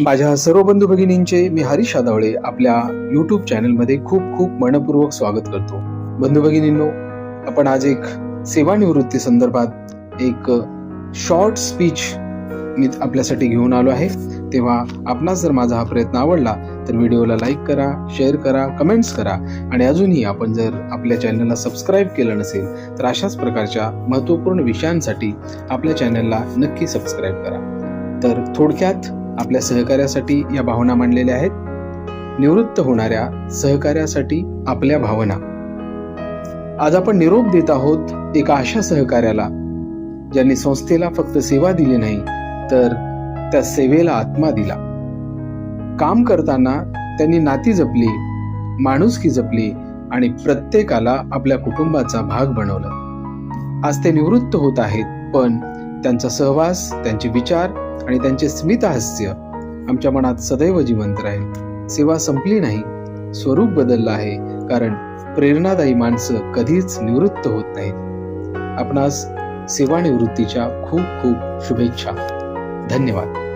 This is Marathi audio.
माझ्या सर्व बंधू भगिनींचे मी हरीश आदवळे आपल्या युट्यूब चॅनलमध्ये खूप खूप मनपूर्वक स्वागत करतो. बंधू भगिनींनो आपण आज एक सेवानिवृत्ती संदर्भात एक शॉर्ट स्पीच मी आपल्यासाठी घेऊन आलो आहे. तेव्हा आपणास जर माझा हा प्रयत्न आवडला तर व्हिडिओला लाईक करा शेअर करा कमेंट्स करा आणि अजूनही आपण जर आपल्या चॅनलला सबस्क्राईब केलं नसेल तर अशाच प्रकारच्या महत्त्वपूर्ण विषयांसाठी आपल्या चॅनलला नक्की सबस्क्राईब करा. तर थोडक्यात आपल्या सहकार्यासाठी या भावना मांडलेल्या आहेत. निवृत्त होणाऱ्या सहकार्यासाठी आपल्या भावना. आज आपण निरोप देत आहोत एका अशा सहकार्याला ज्यांनी संस्थेला फक्त सेवा दिली नाही तर त्या सेवेला आत्मा दिला. काम करताना त्यांनी नाती जपली माणुसकी जपली आणि प्रत्येकाला आपल्या कुटुंबाचा भाग बनवला. आज ते निवृत्त होत आहेत पण त्यांचा सहवास त्यांचे विचार आणि त्यांचे स्मितहास्य आमच्या मनात सदैव जिवंत राहील. सेवा संपली नाही स्वरूप बदललं आहे कारण प्रेरणादायी माणसं कधीच निवृत्त होत नाहीत. आपणास सेवानिवृत्तीच्या खूप खूप शुभेच्छा. धन्यवाद.